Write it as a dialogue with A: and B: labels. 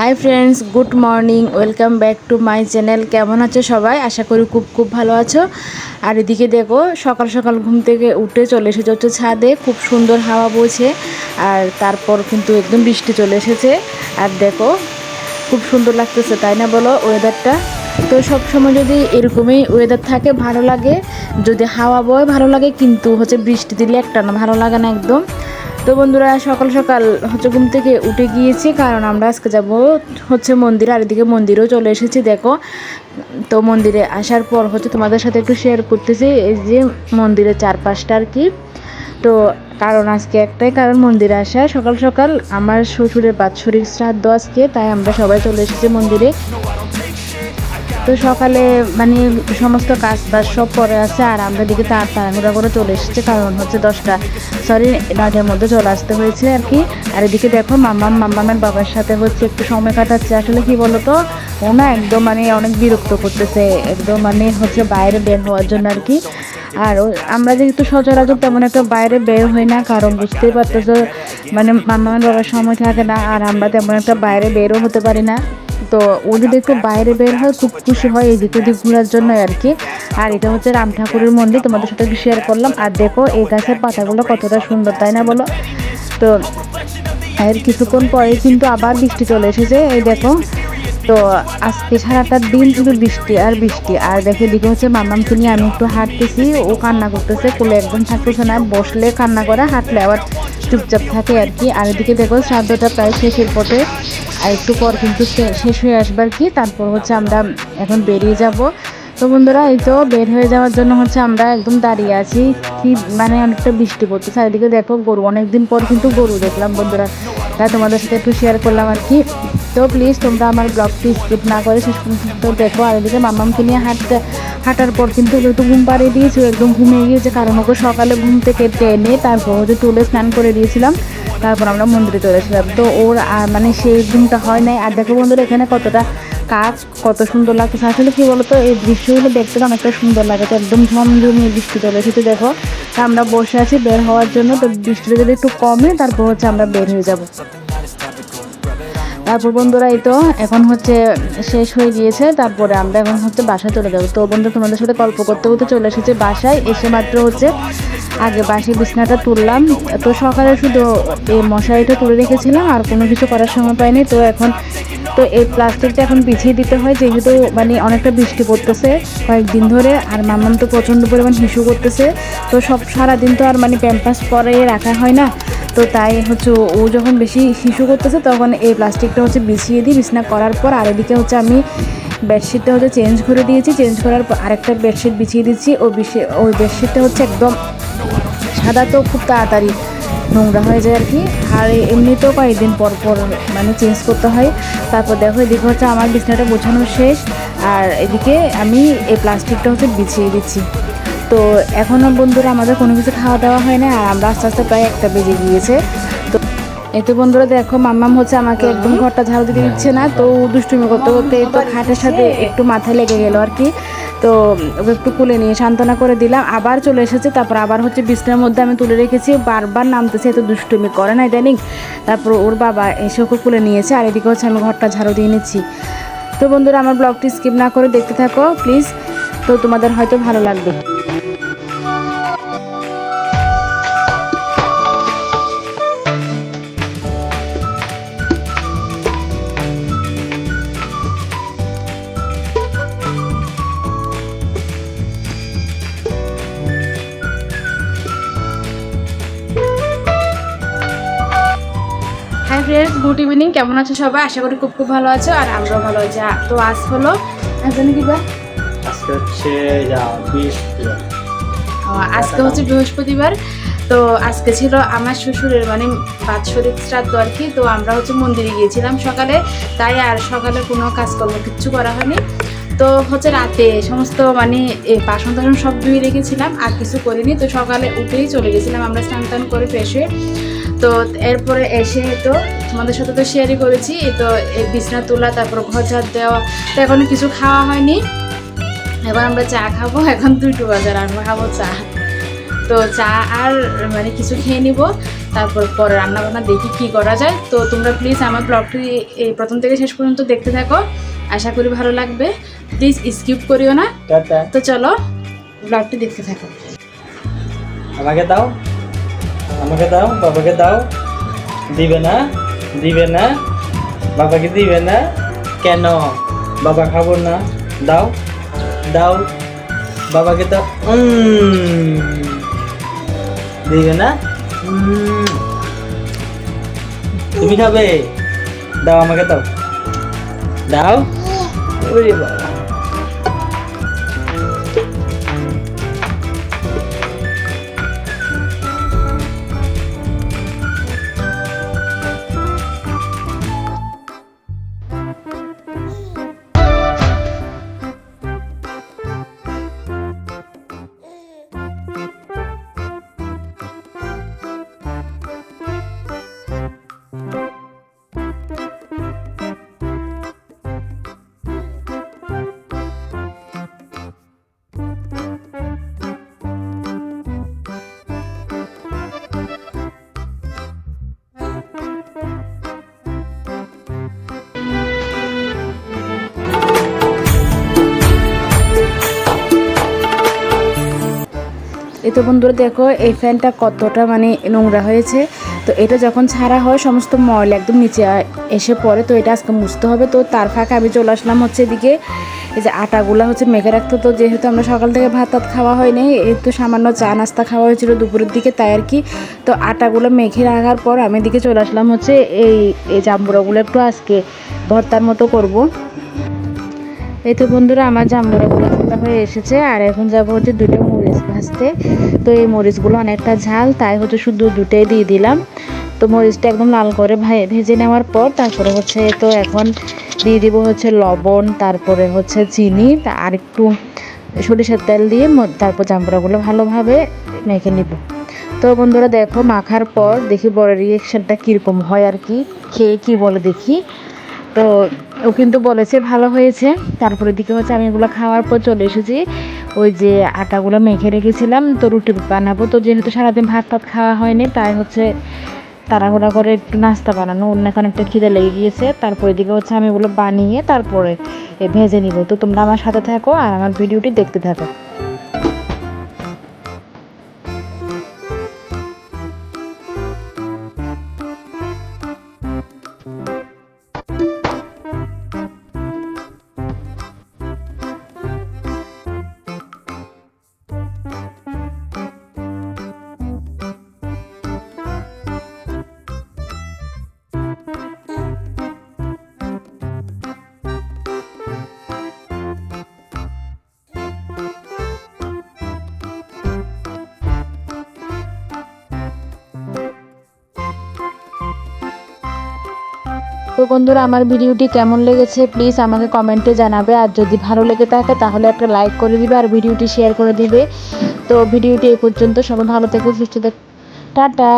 A: Hi friends, good morning, welcome back to my channel. কেমন আছো সবাই? আশা করি খুব খুব ভালো আছো। আর এদিকে দেখো, সকাল সকাল ঘুম থেকে উঠে চলে এসেছে হচ্ছে ছাদে। খুব সুন্দর হাওয়া বইছে আর তারপর কিন্তু একদম বৃষ্টি চলে এসেছে। আর দেখো, খুব সুন্দর লাগতেছে, তাই না বলো ওয়েদারটা তো সব সময় যদি এরকমই ওয়েদার থাকে, ভালো লাগে। যদি হাওয়া বয় ভালো লাগে, কিন্তু হচ্ছে বৃষ্টি দিলে একটা না ভালো লাগে না একদম। তো বন্ধুরা, সকাল সকাল হচ্ছে ঘুম থেকে উঠে গিয়েছি, কারণ আমরা আজকে যাব হচ্ছে মন্দিরে, আর এদিকে মন্দিরেও চলে এসেছি, দেখো। তো মন্দিরে আসার পর হচ্ছে তোমাদের সাথে একটু শেয়ার করতেছি, এই যে মন্দিরের চারপাশটা আর কি। তো কারণ আজকে একটাই কারণ মন্দিরে আসা, সকাল সকাল আমার শ্বশুরের বাৎসরিক শ্রাদ্ধ আজকে, তাই আমরা সবাই চলে এসেছি মন্দিরে। তো সকালে মানে সমস্ত কাজ বাজ সব পরে আছে, আর আমরা দিকে তার তাড়াহুড়া করে চলে এসেছে, কারণ হচ্ছে দশটা সরি নয়টার মধ্যে চলে আসতে হয়েছে আর কি। আর এদিকে দেখো মাম্মাম, মাম্মামের বাবার সাথে হচ্ছে একটু সময় কাটাচ্ছে। আসলে কি বলতো, ও না একদম মানে অনেক বিরক্ত করতেছে, একদম মানে হচ্ছে বাইরে বের হওয়ার জন্য আর কি। আর আমরা যেহেতু সচরাচর তেমন একটা বাইরে বের হই না, কারণ বুঝতেই পারতেছো মানে মাম্মামের বাবার সময় থাকে না, আর আমরা তেমন একটা বাইরে বেরও হতে পারি না। তো ও যদি একটু বাইরে বের হয়, খুব খুশি হয় এদিক ওদিক ঘোরার জন্য আর কি। আর এটা হচ্ছে রাম ঠাকুরের মন্দির, তোমাদের সাথে শেয়ার করলাম। আর দেখো, এই গাছের পাতাগুলো কতটা সুন্দর, তাই না বলো? তো এর কিছুক্ষণ পরে কিন্তু আবার বৃষ্টি চলে এসেছে, এই দেখো। তো আজকে সারাটা দিন শুধু বৃষ্টি আর বৃষ্টি। আর দেখে দিকে হচ্ছে মামামকে নিয়ে আমি একটু হাঁটতেছি, ও কান্না করতেছে, কোলে একদম থাকতেছে না, বসলে কান্না করে, হাঁটলে আবার চুপচাপ থাকে আর কি। আর এদিকে দেখো, শ্রাদ্ধটা প্রায় শেষের পথে। আর একটু পর কিন্তু শেষ হয়ে আসবে আর কি। তারপর হচ্ছে আমরা এখন বেরিয়ে যাব। তো বন্ধুরা, এই তো বের হয়ে যাওয়ার জন্য হচ্ছে আমরা একদম দাঁড়িয়ে আছি। কি মানে অনেকটা বৃষ্টি পড়ছে চারিদিকে দেখো, গরু, অনেকদিন পর কিন্তু গরু দেখলাম বন্ধুরা। তাই তোমাদের সাথে একটু শেয়ার করলাম আর কি। তো প্লিজ তোমরা আমার ব্লগটি স্কিপ না করে শেষ পর্যন্ত দেখো। আর এদিকে মামামকে নিয়ে হাঁটতে হাঁটার পর কিন্তু একটু ঘুম পাড়িয়ে দিয়েছি। ও একদম ঘুমিয়ে গিয়েছে। কারণ ওকে সকালে ঘুম থেকে টেনে তারপর হচ্ছে তুলে স্নান করে দিয়েছিলাম। তারপর আমরা মন্দিরে চলে এসেছিলাম তো ওর মানে সেই দিনটা হয় নাই। আর দেখো বন্ধুরা, এখানে কতটা কাজ, কত সুন্দর লাগছে আসলে কি বলতো, এই দৃশ্যগুলো দেখতে অনেকটা সুন্দর লাগে। তো একদম ঝমঝমিয়ে বৃষ্টি চলে এসেছে। দেখো আমরা বসে আছি বের হওয়ার জন্য। তো বৃষ্টিটা যদি একটু কমে, তারপর হচ্ছে আমরা বের হয়ে যাব। তারপর বন্ধুরা, এই তো এখন হচ্ছে শেষ হয়ে গিয়েছে। তারপরে আমরা এখন হচ্ছে বাসায় চলে যাব। তো বন্ধু তোমাদের সাথে গল্প করতে করতে চলে এসেছে বাসায়। এসে মাত্র হচ্ছে আগে বাসি বিছনাটা তুললাম। তো সকালে শুধু এই মশারিটা তুলে রেখেছিলাম, আর কোনো কিছু করার সময় পাইনি। তো এখন, তো এই প্লাস্টিকটা এখন পিছিয়ে দিতে হয়, যেহেতু মানে অনেকটা বৃষ্টি পড়তেছে কয়েকদিন ধরে, আর মামাম তো প্রচণ্ড পরিমাণ হিসু করতেছে। তো সব সারাদিন তো আর মানে প্যাম্পাস পরে রাখা হয় না। তো তাই হচ্ছে ও- যখন বেশি শিশু করতেছে, তখন এই প্লাস্টিকটা হচ্ছে বিছিয়ে দিই। বিছনা করার পর আর এদিকে হচ্ছে আমি বেডশিটটা হচ্ছে চেঞ্জ করে দিয়েছি। চেঞ্জ করার পর আরেকটা বেডশিট বিছিয়ে দিচ্ছি। ওই বিশি- ওই বেডশিটটা হচ্ছে একদম সাদা তো খুব তাড়াতাড়ি নোংরা হয়ে যায় আর কি। আর এমনিতেও কয়েকদিন পর পর মানে চেঞ্জ করতে হয়। তারপর দেখো, এদিকে হচ্ছে আমার বিছনাটা গোছানো শেষ। আর এদিকে আমি এই প্লাস্টিকটা হচ্ছে বিছিয়ে দিচ্ছি। তো এখনও বন্ধুরা আমাদের কোনো কিছু খাওয়া দাওয়া হয় না, আর আমরা আস্তে আস্তে প্রায় একটা বেজে গিয়েছে। তো এতে বন্ধুরা দেখো, মাম্মাম হচ্ছে আমাকে একদম ঘরটা ঝাড়ু দিতে দিচ্ছে না। তো দুষ্টুমি করতে করতে তো খাটের সাথে একটু মাথায় লেগে গেল আর কি। তো ওকে একটু কুলে নিয়ে সান্ত্বনা করে দিলাম। আবার চলে এসেছে, তারপর আবার হচ্ছে বিছনার মধ্যে আমি তুলে রেখেছি। বারবার নামতেছে, এত দুষ্টুমি করে না ইদানিং। তারপর ওর বাবা এসে ওকে কুলে নিয়েছে, আর এদিকে হচ্ছে আমি ঘরটা ঝাড়ু দিয়ে নিচ্ছি। তো বন্ধুরা, আমার ব্লগটি স্কিপ না করে দেখতে থাকো, প্লিজ। তো তোমাদের হয়তো ভালো লাগবে। ফ্রেন্ডস গুড ইভিনিং কেমন আছো সবাই? আশা করি খুব খুব ভালো আছো আর আমরাও ভালো আছি। তো আজ হলো আজ জানি কি?
B: আজকে হচ্ছে
A: আজকে হচ্ছে বৃহস্পতিবার। তো আজকে ছিল আমার শ্বশুরের মানে বাৎসরিক শ্রাদ্ধ আর কি তো আমরা হচ্ছে মন্দিরে গিয়েছিলাম সকালে। তাই আর সকালে কোনো কাজকর্ম কিচ্ছু করা হয়নি। তো হচ্ছে রাতে সমস্ত মানে বাসন টাসন সব ধুয়ে রেখেছিলাম আর কিছু করিনি। তো সকালে উঠেই চলে গেছিলাম আমরা স্নান টান করে ফ্রেশ হয়ে। তো এরপরে এসে তো তোমাদের সাথে তো শেয়ারই করেছি এই তো এই বিছনা তোলা তারপর ঘর ঝাড় দেওয়া তো এখনও কিছু খাওয়া হয়নি। এবার আমরা চা খাব এখন দুটো বাজার আর খাব চা। তো চা আর মানে কিছু খেয়ে নিব তারপর পরে রান্না বান্না দেখি কি করা যায়। তো তোমরা প্লিজ আমার ব্লগটি এই প্রথম থেকে শেষ পর্যন্ত দেখতে থাকো আশা করি ভালো লাগবে। প্লিজ স্কিপ করিও না। তো চলো ব্লগটি দেখতে থাকো।
B: আমাকে দাও। আমাকে দাও, বাবাকে দাও। দিবে না দিবে না, বাবাকে দিবে না। কেন? বাবা খাব না। দাও দাও। বাবাকে দাও। দিবে না? তুমি খাবে? দাও আমাকে দাও। দাও? বাবা।
A: তো বন্ধুরা দেখো, এই ফ্যানটা কতটা মানে নোংরা হয়েছে। তো এটা যখন ছাড়া হয়, সমস্ত ময়লা একদম নিচে এসে পড়ে। তো এটা আজকে মুছতে হবে। তো তার ফাঁকে আমি চলে আসলাম হচ্ছে এদিকে। এই যে আটাগুলো হচ্ছে মেখে রাখতো। তো যেহেতু আমরা সকাল থেকে ভাত টাত খাওয়া হয়নি তো সামান্য চা নাস্তা খাওয়া হয়েছিল দুপুরের দিকে, তাই আর কি। তো আটাগুলো মেখে রাখার পর আমি এদিকে চলে আসলাম হচ্ছে এই এই জাম্বুরাগুলো একটু আজকে ভর্তার মতো করব। এই তো বন্ধুরা, আমার জাম্বুরাগুলো হয়ে এসেছে। আর এখন যাব হচ্ছে দুটো মরিচ ভাজতে। তো এই মরিচগুলো অনেকটা ঝাল, তাই হচ্ছে শুধু দুটোই দিয়ে দিলাম। তো মরিচটা একদম লাল করে ভাই- ভেজে নেওয়ার পর তারপরে হচ্ছে তো এখন দিয়ে দিব হচ্ছে লবণ, তারপরে হচ্ছে চিনি আর একটু সরিষার তেল দিয়ে তারপর জাম্বুরাগুলো ভালোভাবে মেখে নিব। তো বন্ধুরা দেখো, মাখার পর দেখি বড় রিয়েকশনটা কীরকম হয় আর কি, খেয়ে কি বলে দেখি। তো ও কিন্তু বলেছে ভালো হয়েছে তারপরে দিকে হচ্ছে আমি এগুলো খাওয়ার পর চলে এসেছি। ওই যে আটাগুলো মেখে রেখেছিলাম, তো রুটি বানাবো। তো যেহেতু সারাদিন ভাত ভাত খাওয়া হয়নি, তাই হচ্ছে তাড়াহুড়া করে একটু নাস্তা বানানো। অন্য এখন একটা খিদে লেগে গিয়েছে, তারপরে দিকে হচ্ছে আমি ওগুলো বানিয়ে তারপরে ভেজে নিব। তো তোমরা আমার সাথে থাকো আর আমার ভিডিওটি দেখতে থাকো। তো বন্ধুরা, আমার ভিডিওটি কেমন লেগেছে প্লিজ আমাকে কমেন্টে জানাবে। আর যদি ভালো লেগে থাকে তাহলে একটা লাইক করে দিবে আর ভিডিওটি শেয়ার করে দিবে। তো ভিডিওটি এই পর্যন্ত, সবাই ভালো থেকো, সুস্থ থেকো। টাটা।